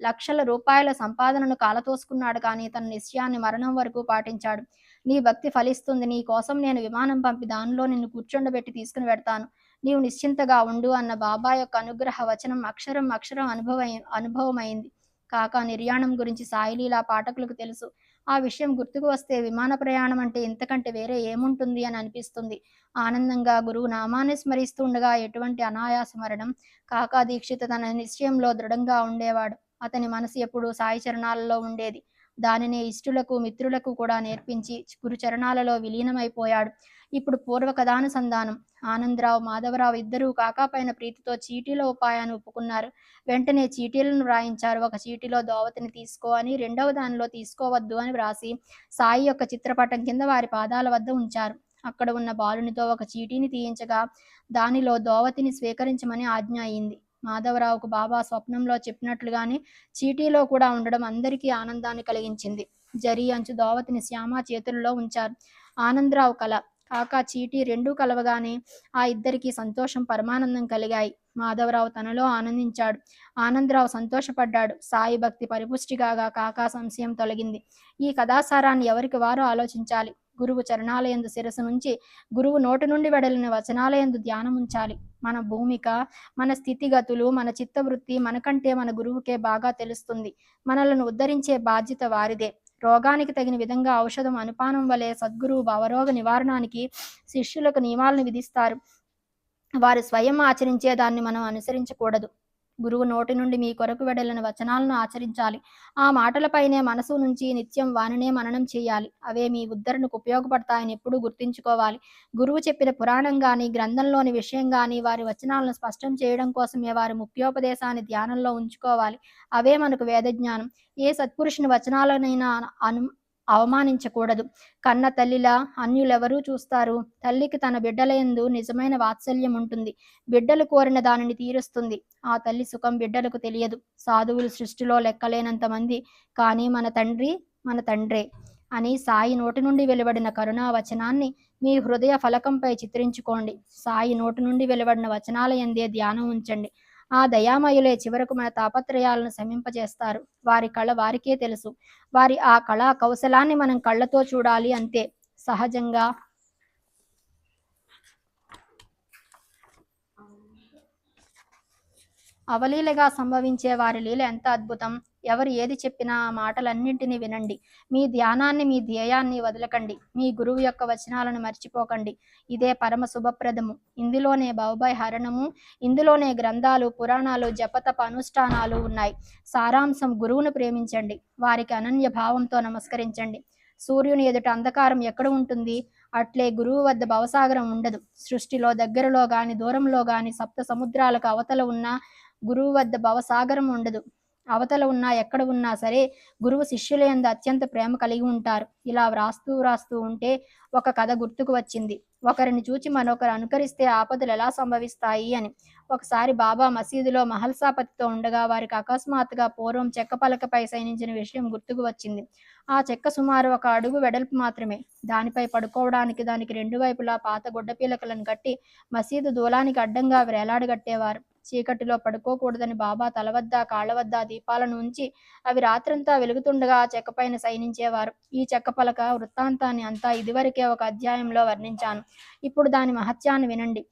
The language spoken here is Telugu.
లక్షల రూపాయల సంపాదనను కాలతోసుకున్నాడు కానీ తన నిశ్చయాన్ని మరణం వరకు పాటించాడు. నీ భక్తి ఫలిస్తుంది. నీ కోసం నేను విమానం పంపి దానిలో నిన్ను కూర్చుండబెట్టి తీసుకుని వెడతాను నీవు నిశ్చింతగా ఉండు అన్న బాబా యొక్క అనుగ్రహ వచనం అక్షరం అక్షరం అనుభవ అనుభవమైంది. కాక నిర్యాణం గురించి సాయిలీలా పాఠకులకు తెలుసు. ఆ విషయం గుర్తుకు వస్తే విమాన ప్రయాణం అంటే ఇంతకంటే వేరే ఏముంటుంది అని అనిపిస్తుంది. ఆనందంగా గురువు నామాన్ని స్మరిస్తుండగా ఎటువంటి అనాయాస మరణం? కాకా దీక్షిత తన నిశ్చయంలో దృఢంగా ఉండేవాడు. అతని మనసు ఎప్పుడు సాయి చరణాలలో ఉండేది. దానిని ఇష్టులకు మిత్రులకు కూడా నేర్పించి గురు చరణాలలో విలీనమైపోయాడు. ఇప్పుడు పూర్వ కథానుసంధానం ఆనందరావు మాధవరావు ఇద్దరూ కాకాపైన ప్రీతితో చీటీల ఉపాయాన్ని ఒప్పుకున్నారు. వెంటనే చీటీలను వ్రాయించారు. ఒక చీటీలో దోవతిని తీసుకో అని రెండవ దానిలో తీసుకోవద్దు అని వ్రాసి సాయి యొక్క చిత్రపటం కింద వారి పాదాల వద్ద ఉంచారు. అక్కడ ఉన్న బాలునితో ఒక చీటీని తీయించగా దానిలో దోవతిని స్వీకరించమని ఆజ్ఞ అయింది. మాధవరావుకు బాబా స్వప్నంలో చెప్పినట్లుగానే చీటీలో కూడా ఉండడం అందరికీ ఆనందాన్ని కలిగించింది. జరి అంచు దోవతిని శ్యామ చేతుల్లో ఉంచారు. ఆనందరావు కళ కాకా చీటీ రెండూ కలవగానే ఆ ఇద్దరికి సంతోషం పరమానందం కలిగాయి. మాధవరావు తనలో ఆనందించాడు. ఆనందరావు సంతోషపడ్డాడు. సాయి భక్తి పరిపుష్టిగాగా కాకా సంశయం తొలగింది. ఈ కథాసారాన్ని ఎవరికి వారు ఆలోచించాలి? గురువు చరణాలయందు శిరసు నుంచి గురువు నోటి నుండి వెడలిన వచనాలయందు ధ్యానం ఉంచాలి. మన భూమిక మన స్థితిగతులు మన చిత్తవృత్తి మనకంటే మన గురువుకే బాగా తెలుస్తుంది. మనలను ఉద్ధరించే బాధ్యత వారిదే. రోగానికి తగిన విధంగా ఔషధం అనుపానం వలె సద్గురువు భవరోగ నివారణానికి శిష్యులకు నియమాలను విధిస్తారు. వారు స్వయం ఆచరించే దాన్ని మనం అనుసరించకూడదు. గురువు నోటి నుండి మీ కొరకు వెడలిన వచనాలను ఆచరించాలి. ఆ మాటలపైనే మనసు నుంచి నిత్యం వానినే మననం చేయాలి. అవే మీ ఉద్ధరణకు ఉపయోగపడతాయని ఎప్పుడూ గుర్తుంచుకోవాలి. గురువు చెప్పిన పురాణం గాని గ్రంథంలోని విషయం గాని వారి వచనాలను స్పష్టం చేయడం కోసమే వారి ముఖ్యోపదేశాన్ని ధ్యానంలో ఉంచుకోవాలి. అవే మనకు వేదజ్ఞానం. ఏ సత్పురుషుని వచనాలనైనా అను అవమానించకూడదు. కన్న తల్లిలా అన్యులెవరూ చూస్తారు? తల్లికి తన బిడ్డలయందు నిజమైన వాత్సల్యం ఉంటుంది. బిడ్డలు కోరిన దానిని తీరుస్తుంది. ఆ తల్లి సుఖం బిడ్డలకు తెలియదు. సాధువులు సృష్టిలో లెక్కలేనంత మంది. కానీ మన తండ్రి మన తండ్రే అని సాయి నోటి నుండి వెలువడిన కరుణా వచనాన్ని మీ హృదయ ఫలకంపై చిత్రించుకోండి. సాయి నోటి నుండి వెలువడిన వచనాల ఎందే ధ్యానం ఉంచండి. ఆ దయామయులే చివరకు మన తాపత్రయాలను శమింపజేస్తారు. వారి కళ వారికే తెలుసు. వారి ఆ కళా కౌశలాన్ని మనం కళ్ళతో చూడాలి అంతే. సహజంగా అవలీలగా సంభవించే వారి లీల ఎంత అద్భుతం. ఎవరు ఏది చెప్పినా ఆ మాటలన్నింటినీ వినండి. మీ ధ్యానాన్ని మీ ధ్యేయాన్ని వదలకండి. మీ గురువు యొక్క వచనాలను మర్చిపోకండి. ఇదే పరమ శుభప్రదము ఇందులోనే భవభయ హరణము ఇందులోనే గ్రంథాలు పురాణాలు జపతప అనుష్ఠానాలు ఉన్నాయి. సారాంశం గురువును ప్రేమించండి. వారికి అనన్య భావంతో నమస్కరించండి. సూర్యుని ఎదుట అంధకారం ఎక్కడ ఉంటుంది? అట్లే గురువు వద్ద భవసాగరం ఉండదు. సృష్టిలో దగ్గరలో గాని దూరంలో గాని సప్త సముద్రాలకు అవతల ఉన్న గురువు వద్ద భవసాగరం ఉండదు. అవతల ఉన్నా ఎక్కడ ఉన్నా సరే గురువు శిష్యుల యందు అత్యంత ప్రేమ కలిగి ఉంటారు. ఇలా వ్రాస్తూ వ్రాస్తూ ఉంటే ఒక కథ గుర్తుకు వచ్చింది. ఒకరిని చూచి మరొకరు అనుకరిస్తే ఆపదలు ఎలా సంభవిస్తాయి అని. ఒకసారి బాబా మసీదులో మహల్సాపతితో ఉండగా వారికి అకస్మాత్తుగా పూర్వం చెక్క పలకపై సైనించిన విషయం గుర్తుకు వచ్చింది. ఆ చెక్క సుమారు ఒక అడుగు వెడల్పు మాత్రమే. దానిపై పడుకోవడానికి దానికి రెండు వైపులా పాత గుడ్డ పీలకలను కట్టి మసీదు దూలానికి అడ్డంగా వేలాడగట్టేవారు. చీకటిలో పడుకోకూడదని బాబా తల వద్ద కాళ్ళ వద్ద దీపాలను ఉంచి అవి రాత్రంతా వెలుగుతుండగా చెక్కపైన సైనించేవారు ఈ చెక్క పలక వృత్తాంతాన్ని అంతా ఇదివరకే ఒక అధ్యాయంలో వర్ణించాను. ఇప్పుడు దాని మహత్యాన్ని వినండి.